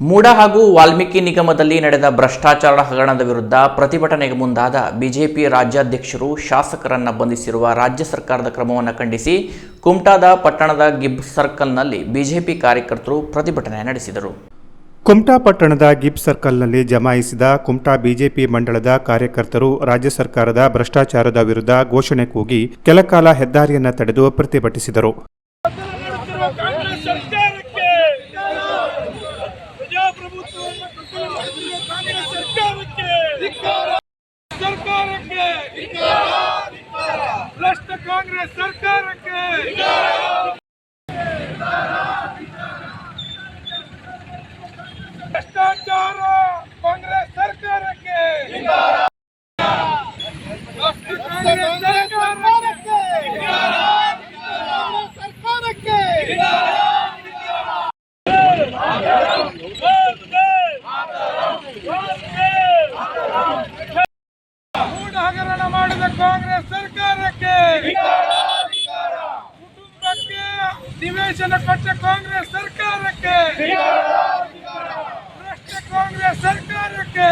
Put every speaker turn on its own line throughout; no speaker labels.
ಮೂಡ ಹಾಗೂ ವಾಲ್ಮೀಕಿ ನಿಗಮದಲ್ಲಿ ನಡೆದ ಭ್ರಷ್ಟಾಚಾರ ಹಗರಣದ ವಿರುದ್ಧ ಪ್ರತಿಭಟನೆಗೆ ಮುಂದಾದ ಬಿಜೆಪಿ ರಾಜ್ಯಾಧ್ಯಕ್ಷರು ಶಾಸಕರನ್ನು ಬಂಧಿಸಿರುವ ರಾಜ್ಯ ಸರ್ಕಾರದ ಕ್ರಮವನ್ನು ಖಂಡಿಸಿ ಕುಮಟಾದ ಪಟ್ಟಣದ ಗಿಬ್ ಸರ್ಕಲ್ನಲ್ಲಿ ಬಿಜೆಪಿ ಕಾರ್ಯಕರ್ತರು ಪ್ರತಿಭಟನೆ ನಡೆಸಿದರು.
ಕುಮಟಾ ಪಟ್ಟಣದ ಗಿಬ್ ಸರ್ಕಲ್ನಲ್ಲಿ ಜಮಾಯಿಸಿದ ಕುಮಟಾ ಬಿಜೆಪಿ ಮಂಡಳದ ಕಾರ್ಯಕರ್ತರು ರಾಜ್ಯ ಸರ್ಕಾರದ ಭ್ರಷ್ಟಾಚಾರದ ವಿರುದ್ಧ ಘೋಷಣೆ ಕೂಗಿ ಕೆಲಕಾಲ ಹೆದ್ದಾರಿಯನ್ನ ತಡೆದು ಪ್ರತಿಭಟಿಸಿದರು
ನಡೆಸುತ್ತಿರುವ ಕಾಂಗ್ರೆಸ್ ಸರ್ಕಾರಕ್ಕೆ ಪ್ರಜಾಪ್ರಭುತ್ವವನ್ನು ಕಗ್ಗೊಲೆ ಮಾಡುತ್ತಿರುವ ಕಾಂಗ್ರೆಸ್ ಸರ್ಕಾರಕ್ಕೆ ಭ್ರಷ್ಟ ಕಾಂಗ್ರೆಸ್ ಸರ್ಕಾರಕ್ಕೆ ಭ್ರಷ್ಟಾಚಾರ ಕಾಂಗ್ರೆಸ್ ಸರ್ಕಾರಕ್ಕೆ ಭ್ರಷ್ಟ ಕಾಂಗ್ರೆಸ್ ಸರ್ಕಾರಕ್ಕೆ ಸರ್ಕಾರಕ್ಕೆ ಗೂಢ ಹಗರಣ ಮಾಡಿದ ಕಾಂಗ್ರೆಸ್ ಸರ್ಕಾರಕ್ಕೆ ಕುಟುಂಬಕ್ಕೆ ನಿವೇಶನ ಕೊಟ್ಟ ಕಾಂಗ್ರೆಸ್ ಸರ್ಕಾರಕ್ಕೆ. ಭ್ರಷ್ಟ ಕಾಂಗ್ರೆಸ್ ಸರ್ಕಾರಕ್ಕೆ.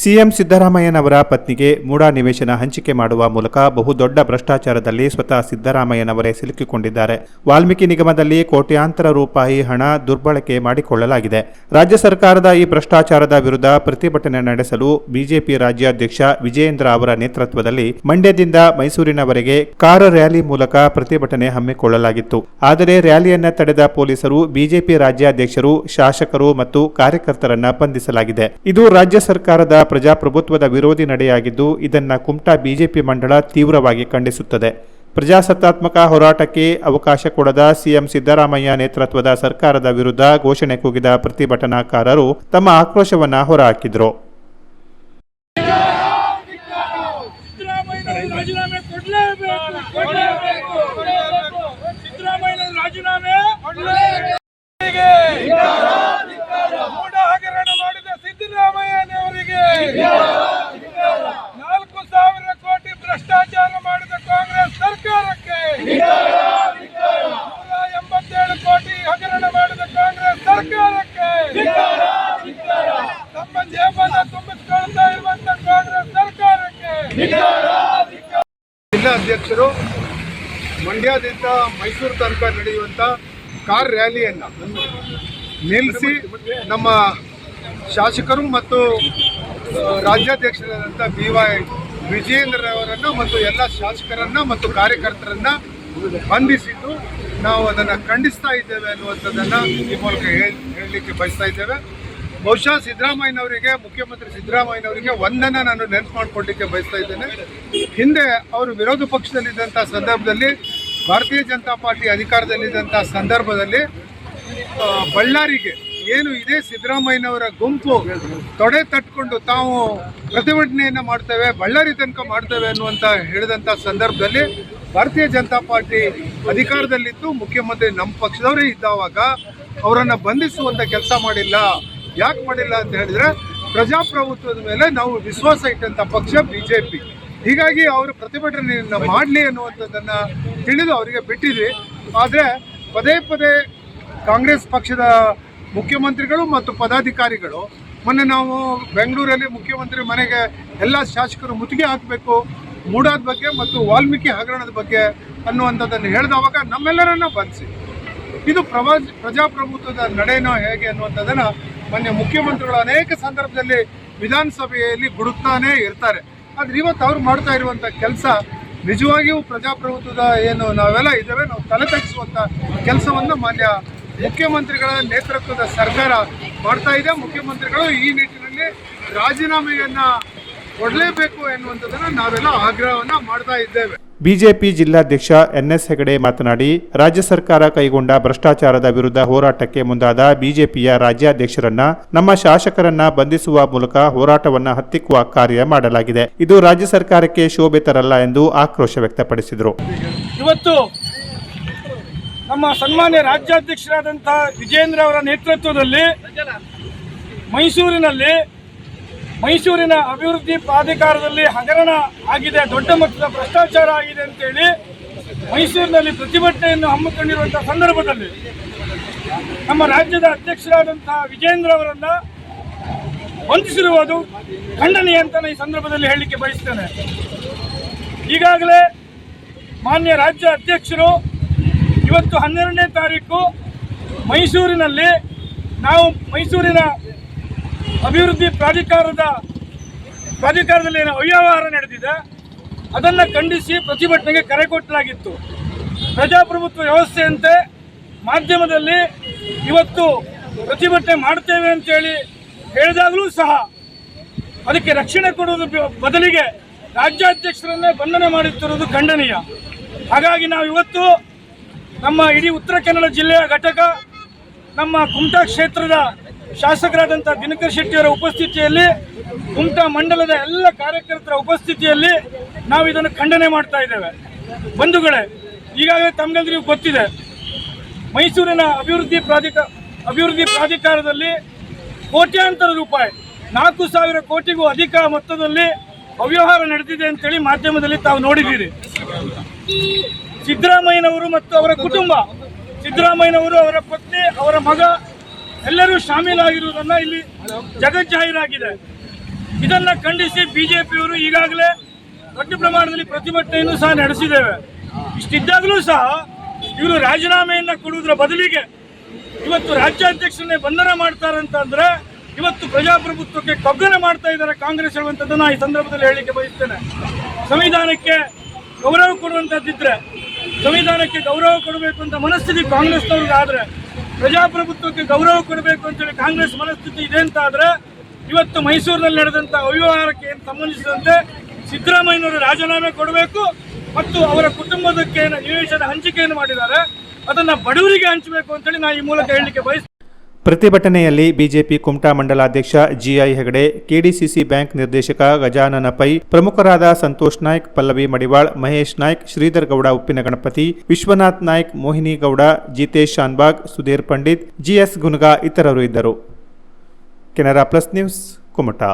ಸಿಎಂ ಸಿದ್ದರಾಮಯ್ಯನವರ ಪತ್ನಿಗೆ ಮೂಡಾ ನಿವೇಶನ ಹಂಚಿಕೆ ಮಾಡುವ ಮೂಲಕ ಬಹುದೊಡ್ಡ ಭ್ರಷ್ಟಾಚಾರದಲ್ಲಿ ಸ್ವತಃ ಸಿದ್ದರಾಮಯ್ಯನವರೇ ಸಿಲುಕಿಕೊಂಡಿದ್ದಾರೆ. ವಾಲ್ಮೀಕಿ ನಿಗಮದಲ್ಲಿ ಕೋಟ್ಯಾಂತರ ರೂಪಾಯಿ ಹಣ ದುರ್ಬಳಕೆ ಮಾಡಿಕೊಳ್ಳಲಾಗಿದೆ. ರಾಜ್ಯ ಸರ್ಕಾರದ ಈ ಭ್ರಷ್ಟಾಚಾರದ ವಿರುದ್ಧ ಪ್ರತಿಭಟನೆ ನಡೆಸಲು ಬಿಜೆಪಿ ರಾಜ್ಯಾಧ್ಯಕ್ಷ ವಿಜಯೇಂದ್ರ ಅವರ ನೇತೃತ್ವದಲ್ಲಿ ಮಂಡ್ಯದಿಂದ ಮೈಸೂರಿನವರೆಗೆ ಕಾರು ರ್ಯಾಲಿ ಮೂಲಕ ಪ್ರತಿಭಟನೆ ಹಮ್ಮಿಕೊಳ್ಳಲಾಗಿತ್ತು. ಆದರೆ ರ್ಯಾಲಿಯನ್ನ ತಡೆದ ಪೊಲೀಸರು, ಬಿಜೆಪಿ ರಾಜ್ಯಾಧ್ಯಕ್ಷರು, ಶಾಸಕರು ಮತ್ತು ಕಾರ್ಯಕರ್ತರನ್ನ ಬಂಧಿಸಲಾಗಿದೆ. ಇದು ರಾಜ್ಯ ಸರ್ಕಾರದ ಪ್ರಜಾಪ್ರಭುತ್ವದ ವಿರೋಧಿ ನಡೆಯಾಗಿದ್ದು, ಇದನ್ನು ಕುಮಟಾ ಬಿಜೆಪಿ ಮಂಡಳ ತೀವ್ರವಾಗಿ ಖಂಡಿಸುತ್ತದೆ. ಪ್ರಜಾಸತ್ತಾತ್ಮಕ ಹೋರಾಟಕ್ಕೆ ಅವಕಾಶ ಕೊಡದ ಸಿಎಂ ಸಿದ್ದರಾಮಯ್ಯ ನೇತೃತ್ವದ ಸರ್ಕಾರದ ವಿರುದ್ಧ ಘೋಷಣೆ ಕೂಗಿದ ಪ್ರತಿಭಟನಾಕಾರರು ತಮ್ಮ ಆಕ್ರೋಶವನ್ನು ಹೊರಹಾಕಿದರು.
ರಾಜೀನಾಮೆ ಕೊಡಲೇಬೇಕು ಕೊಡಲೇಬೇಕು ಸಿದ್ದರಾಮಯ್ಯ ರಾಜೀನಾಮೆ ಕೊಡಲೇಬೇಕು ಮೂಢ ಹಗರಣ ಮಾಡಿದ ಸಿದ್ದರಾಮಯ್ಯನವರಿಗೆ ನಾಲ್ಕು ಸಾವಿರ ಕೋಟಿ ಭ್ರಷ್ಟಾಚಾರ ಮಾಡಿದ ಕಾಂಗ್ರೆಸ್ ಸರ್ಕಾರಕ್ಕೆ ನೂರ ಎಂಬತ್ತೇಳು ಕೋಟಿ ಹಗರಣ ಮಾಡಿದ ಕಾಂಗ್ರೆಸ್ ಸರ್ಕಾರಕ್ಕೆ ತಮ್ಮ ಜೇಬನ್ನ ತುಂಬಿಸ್ಕೊಳ್ತಾ ಕಾಂಗ್ರೆಸ್ ಸರ್ಕಾರಕ್ಕೆ.
ಜಿಲ್ಲಾ ಅಧ್ಯಕ್ಷರು ಮಂಡ್ಯದಿಂದ ಮೈಸೂರು ತನಕ ನಡೆಯುವಂಥ ಕಾರ್ ರ್ಯಾಲಿಯನ್ನು ನಿಲ್ಲಿಸಿ ನಮ್ಮ ಶಾಸಕರು ಮತ್ತು ರಾಜ್ಯಾಧ್ಯಕ್ಷರಾದಂಥ ಬಿ ವೈ ವಿಜಯೇಂದ್ರ ಅವರನ್ನು ಮತ್ತು ಎಲ್ಲ ಶಾಸಕರನ್ನು ಮತ್ತು ಕಾರ್ಯಕರ್ತರನ್ನು ಬಂಧಿಸಿದ್ದು. ನಾವು ಅದನ್ನು ಖಂಡಿಸ್ತಾ ಇದ್ದೇವೆ ಅನ್ನುವಂಥದ್ದನ್ನು ಈ ಮೂಲಕ ಹೇಳಿ ಹೇಳಲಿಕ್ಕೆ ಬಯಸ್ತಾ ಇದ್ದೇವೆ. ಬಹುಶಃ ಸಿದ್ದರಾಮಯ್ಯನವರಿಗೆ, ಮುಖ್ಯಮಂತ್ರಿ ಸಿದ್ದರಾಮಯ್ಯನವರಿಗೆ ಒಂದನ್ನು ನಾನು ನೆನಪು ಮಾಡಿಕೊಡ್ಲಿಕ್ಕೆ ಬಯಸ್ತಾ ಇದ್ದೇನೆ. ಹಿಂದೆ ಅವರು ವಿರೋಧ ಪಕ್ಷದಲ್ಲಿದ್ದಂಥ ಸಂದರ್ಭದಲ್ಲಿ ಭಾರತೀಯ ಜನತಾ ಪಾರ್ಟಿ ಅಧಿಕಾರದಲ್ಲಿದ್ದಂಥ ಸಂದರ್ಭದಲ್ಲಿ ಬಳ್ಳಾರಿಗೆ ಏನು ಇದೆ ಸಿದ್ದರಾಮಯ್ಯನವರ ಗುಂಪು ತೊಡೆ ತಟ್ಕೊಂಡು ತಾವು ಪ್ರತಿಭಟನೆಯನ್ನು ಮಾಡ್ತೇವೆ, ಬಳ್ಳಾರಿ ತನಕ ಮಾಡ್ತೇವೆ ಅನ್ನುವಂಥ ಹೇಳಿದಂಥ ಸಂದರ್ಭದಲ್ಲಿ ಭಾರತೀಯ ಜನತಾ ಪಾರ್ಟಿ ಅಧಿಕಾರದಲ್ಲಿತ್ತು ಮುಖ್ಯಮಂತ್ರಿ ನಮ್ಮ ಪಕ್ಷದವರೇ ಇದ್ದಾವಾಗ ಅವರನ್ನು ಬಂಧಿಸುವಂಥ ಕೆಲಸ ಮಾಡಿಲ್ಲ. ಯಾಕೆ ಮಾಡಿಲ್ಲ ಅಂತ ಹೇಳಿದ್ರೆ ಪ್ರಜಾಪ್ರಭುತ್ವದ ಮೇಲೆ ನಾವು ವಿಶ್ವಾಸ ಇಟ್ಟಂಥ ಪಕ್ಷ ಬಿಜೆಪಿ. ಹೀಗಾಗಿ ಅವರು ಪ್ರತಿಭಟನೆಯನ್ನು ಮಾಡಲಿ ಅನ್ನುವಂಥದ್ದನ್ನು ತಿಳಿದು ಅವರಿಗೆ ಬಿಟ್ಟಿದ್ವಿ. ಆದರೆ ಪದೇ ಪದೇ ಕಾಂಗ್ರೆಸ್ ಪಕ್ಷದ ಮುಖ್ಯಮಂತ್ರಿಗಳು ಮತ್ತು ಪದಾಧಿಕಾರಿಗಳು, ಮೊನ್ನೆ ನಾವು ಬೆಂಗಳೂರಲ್ಲಿ ಮುಖ್ಯಮಂತ್ರಿ ಮನೆಗೆ ಎಲ್ಲ ಶಾಸಕರು ಮುತ್ತಿಗೆ ಹಾಕಬೇಕು, ಮೂಡಾದ ಬಗ್ಗೆ ಮತ್ತು ವಾಲ್ಮೀಕಿ ಹಗರಣದ ಬಗ್ಗೆ ಅನ್ನುವಂಥದ್ದನ್ನು ಹೇಳಿದವಾಗ ನಮ್ಮೆಲ್ಲರನ್ನ ಬಂಧಿಸಿ. ಇದು ಪ್ರವಾ ಪ್ರಜಾಪ್ರಭುತ್ವದ ನಡೆನೋ ಹೇಗೆ ಅನ್ನುವಂಥದ್ದನ್ನು ಮೊನ್ನೆ ಮುಖ್ಯಮಂತ್ರಿಗಳು ಅನೇಕ ಸಂದರ್ಭದಲ್ಲಿ ವಿಧಾನಸಭೆಯಲ್ಲಿ ಗುಡುಕ್ತಾನೇ ಇರ್ತಾರೆ. ಆದರೆ ಇವತ್ತು ಅವ್ರು ಮಾಡ್ತಾ ಇರುವಂಥ ಕೆಲಸ ನಿಜವಾಗಿಯೂ ಪ್ರಜಾಪ್ರಭುತ್ವದ ಏನು ನಾವೆಲ್ಲ ಇದ್ದೇವೆ, ನಾವು ತಲೆ ತಗ್ಗಿಸುವಂಥ ಕೆಲಸವನ್ನು ಮಾನ್ಯ ಮುಖ್ಯಮಂತ್ರಿಗಳ ನೇತೃತ್ವದ ಸರ್ಕಾರ ಮಾಡ್ತಾ ಇದೆ. ಮುಖ್ಯಮಂತ್ರಿಗಳು ಈ ನಿಟ್ಟಿನಲ್ಲಿ ರಾಜೀನಾಮೆಯನ್ನ ಕೊಡಲೇಬೇಕು ಎನ್ನುವಂಥದ್ದನ್ನು ನಾವೆಲ್ಲ ಆಗ್ರಹವನ್ನ ಮಾಡ್ತಾ ಇದ್ದೇವೆ.
ಬಿಜೆಪಿ ಜಿಲ್ಲಾಧ್ಯಕ್ಷ ಎನ್ಎಸ್ ಹೆಗಡೆ ಮಾತನಾಡಿ, ರಾಜ್ಯ ಸರ್ಕಾರ ಕೈಗೊಂಡ ಭ್ರಷ್ಟಾಚಾರದ ವಿರುದ್ಧ ಹೋರಾಟಕ್ಕೆ ಮುಂದಾದ ಬಿಜೆಪಿಯ ರಾಜ್ಯಾಧ್ಯಕ್ಷರನ್ನ, ನಮ್ಮ ಶಾಸಕರನ್ನ ಬಂಧಿಸುವ ಮೂಲಕ ಹೋರಾಟವನ್ನ ಹತ್ತಿಕ್ಕುವ ಕಾರ್ಯ ಮಾಡಲಾಗಿದೆ. ಇದು ರಾಜ್ಯ ಸರ್ಕಾರಕ್ಕೆ ಶೋಭೆ ತರಲ್ಲ ಎಂದು ಆಕ್ರೋಶ ವ್ಯಕ್ತಪಡಿಸಿದರು.
ಇವತ್ತು ನಮ್ಮ ಸನ್ಮಾನ್ಯ ರಾಜ್ಯಾಧ್ಯಕ್ಷರಾದಂತಹ ವಿಜೇಂದ್ರ ಅವರ ನೇತೃತ್ವದಲ್ಲಿ ಮೈಸೂರಿನಲ್ಲಿ ಮೈಸೂರಿನ ಅಭಿವೃದ್ಧಿ ಪ್ರಾಧಿಕಾರದಲ್ಲಿ ಹಗರಣ ಆಗಿದೆ, ದೊಡ್ಡ ಮಟ್ಟದ ಭ್ರಷ್ಟಾಚಾರ ಆಗಿದೆ ಅಂತೇಳಿ ಮೈಸೂರಿನಲ್ಲಿ ಪ್ರತಿಭಟನೆಯನ್ನು ಹಮ್ಮಿಕೊಂಡಿರುವಂತಹ ಸಂದರ್ಭದಲ್ಲಿ ನಮ್ಮ ರಾಜ್ಯದ ಅಧ್ಯಕ್ಷರಾದಂತಹ ವಿಜೇಂದ್ರ ಅವರನ್ನ ವಂದಿಸಿರುವುದು ಖಂಡನೀಯ ಅಂತ ಈ ಸಂದರ್ಭದಲ್ಲಿ ಹೇಳಲಿಕ್ಕೆ ಬಯಸ್ತೇನೆ. ಈಗಾಗಲೇ ಮಾನ್ಯ ರಾಜ್ಯ ಅಧ್ಯಕ್ಷರು ಇವತ್ತು ಹನ್ನೆರಡನೇ ತಾರೀಕು ಮೈಸೂರಿನಲ್ಲಿ ನಾವು ಮೈಸೂರಿನ ಅಭಿವೃದ್ಧಿ ಪ್ರಾಧಿಕಾರದ ಪ್ರಾಧಿಕಾರದಲ್ಲಿ ಏನೋ ಅವ್ಯವಹಾರ ನಡೆದಿದೆ, ಅದನ್ನು ಖಂಡಿಸಿ ಪ್ರತಿಭಟನೆಗೆ ಕರೆ ಕೊಟ್ಟಲಾಗಿತ್ತು ಪ್ರಜಾಪ್ರಭುತ್ವ ವ್ಯವಸ್ಥೆಯಂತೆ ಮಾಧ್ಯಮದಲ್ಲಿ ಇವತ್ತು ಪ್ರತಿಭಟನೆ ಮಾಡ್ತೇವೆ ಅಂತೇಳಿ ಹೇಳಿದಾಗಲೂ ಸಹ ಅದಕ್ಕೆ ರಕ್ಷಣೆ ಕೊಡುವುದು ಬದಲಿಗೆ ರಾಜ್ಯಾಧ್ಯಕ್ಷರನ್ನೇ ಬಂಧನ ಮಾಡುತ್ತಿರುವುದು ಖಂಡನೀಯ. ಹಾಗಾಗಿ ನಾವು ಇವತ್ತು ನಮ್ಮ ಇಡೀ ಉತ್ತರ ಕನ್ನಡ ಜಿಲ್ಲೆಯ ಘಟಕ, ನಮ್ಮ ಕುಮಟಾ ಕ್ಷೇತ್ರದ ಶಾಸಕರಾದಂಥ ದಿನಕರ್ ಶೆಟ್ಟಿಯವರ ಉಪಸ್ಥಿತಿಯಲ್ಲಿ ಕುಮಟಾ ಮಂಡಲದ ಎಲ್ಲ ಕಾರ್ಯಕರ್ತರ ಉಪಸ್ಥಿತಿಯಲ್ಲಿ ನಾವು ಇದನ್ನು ಖಂಡನೆ ಮಾಡ್ತಾ ಇದ್ದೇವೆ. ಬಂಧುಗಳೇ, ಈಗಾಗಲೇ ತಮ್ಗೆಲ್ಲರಿಗೂ ಗೊತ್ತಿದೆ, ಮೈಸೂರಿನ ಅಭಿವೃದ್ಧಿ ಪ್ರಾಧಿಕಾರ ಅಭಿವೃದ್ಧಿ ಪ್ರಾಧಿಕಾರದಲ್ಲಿ ಕೋಟ್ಯಾಂತರ ರೂಪಾಯಿ, ನಾಲ್ಕು ಸಾವಿರ ಕೋಟಿಗೂ ಅಧಿಕ ಮೊತ್ತದಲ್ಲಿ ಅವ್ಯವಹಾರ ನಡೆದಿದೆ ಅಂತೇಳಿ ಮಾಧ್ಯಮದಲ್ಲಿ ತಾವು ನೋಡಿದ್ದೀರಿ. ಸಿದ್ದರಾಮಯ್ಯನವರು ಮತ್ತು ಅವರ ಕುಟುಂಬ, ಸಿದ್ದರಾಮಯ್ಯನವರು ಅವರ ಪತ್ನಿ, ಅವರ ಮಗ ಎಲ್ಲರೂ ಶಾಮೀಲಾಗಿರುವುದನ್ನು ಇಲ್ಲಿ ಜಗಜ್ಜಾಹೀರಾಗಿದೆ ಇದನ್ನ ಖಂಡಿಸಿ ಬಿಜೆಪಿಯವರು ಈಗಾಗಲೇ ದೊಡ್ಡ ಪ್ರಮಾಣದಲ್ಲಿ ಪ್ರತಿಭಟನೆಯನ್ನು ಸಹ ನಡೆಸಿದ್ದೇವೆ. ಇಷ್ಟಿದ್ದಾಗಲೂ ಸಹ ಇವರು ರಾಜೀನಾಮೆಯನ್ನು ಕೊಡುವುದರ ಬದಲಿಗೆ ಇವತ್ತು ರಾಜ್ಯಾಧ್ಯಕ್ಷರನ್ನೇ ಬಂಧನ ಮಾಡ್ತಾರಂತಂದ್ರೆ ಇವತ್ತು ಪ್ರಜಾಪ್ರಭುತ್ವಕ್ಕೆ ಕಗ್ಗನ ಮಾಡ್ತಾ ಇದ್ದಾರೆ ಕಾಂಗ್ರೆಸ್ ಹೇಳುವಂಥದ್ದನ್ನ ಈ ಸಂದರ್ಭದಲ್ಲಿ ಹೇಳಲಿಕ್ಕೆ ಬಯಸ್ತೇನೆ. ಸಂವಿಧಾನಕ್ಕೆ ಗೌರವ ಕೊಡುವಂಥದ್ದಿದ್ರೆ ಸಂವಿಧಾನಕ್ಕೆ ಗೌರವ ಕೊಡಬೇಕು ಅಂತ ಮನಸ್ಥಿತಿ ಕಾಂಗ್ರೆಸ್ನವ್ರಿಗೆ ಆದ್ರೆ ಪ್ರಜಾಪ್ರಭುತ್ವಕ್ಕೆ ಗೌರವ ಕೊಡಬೇಕು ಅಂತೇಳಿ ಕಾಂಗ್ರೆಸ್ ಮನಸ್ಥಿತಿ ಇದೆ ಅಂತ ಆದ್ರೆ ಇವತ್ತು ಮೈಸೂರಿನಲ್ಲಿ ನಡೆದಂತ ಅವ್ಯವಹಾರಕ್ಕೆ ಸಂಬಂಧಿಸಿದಂತೆ ಸಿದ್ದರಾಮಯ್ಯನವರು ರಾಜೀನಾಮೆ ಕೊಡಬೇಕು ಮತ್ತು ಅವರ ಕುಟುಂಬದಕ್ಕೆ ನಿವೇಶನ ಹಂಚಿಕೆಯನ್ನು ಮಾಡಿದ್ದಾರೆ, ಅದನ್ನ ಬಡವರಿಗೆ ಹಂಚಬೇಕು ಅಂತೇಳಿ ನಾನು ಈ ಮೂಲಕ ಹೇಳಲಿಕ್ಕೆ ಬಯಸ್ತೇನೆ.
ಪ್ರತಿಭಟನೆಯಲ್ಲಿ BJP Kumta ಮಂಡಲಾಧ್ಯಕ್ಷ G I Hegde, KDCC bank ನಿರ್ದೇಶಕ ಗಜಾನನ ಪೈ, ಪ್ರಮುಖರಾದ ಸಂತೋಷ್ ನಾಯ್ಕ್, ಪಲ್ಲವಿ ಮಡಿವಾಳ್, ಮಹೇಶ್ ನಾಯ್ಕ್, ಶ್ರೀಧರ್ ಗೌಡ, ಉಪ್ಪಿನ ಗಣಪತಿ, ವಿಶ್ವನಾಥ್ ನಾಯ್ಕ್, ಮೋಹಿನಿ ಗೌಡ, ಜಿತೇಶ್ ಶಾನ್ಬಾಗ್, ಸುಧೀರ್ ಪಂಡಿತ್, ಜಿಎಸ್ ಗುನ್ಗಾ ಇತರರು ಇದ್ದರು. Canara plus news Kumta.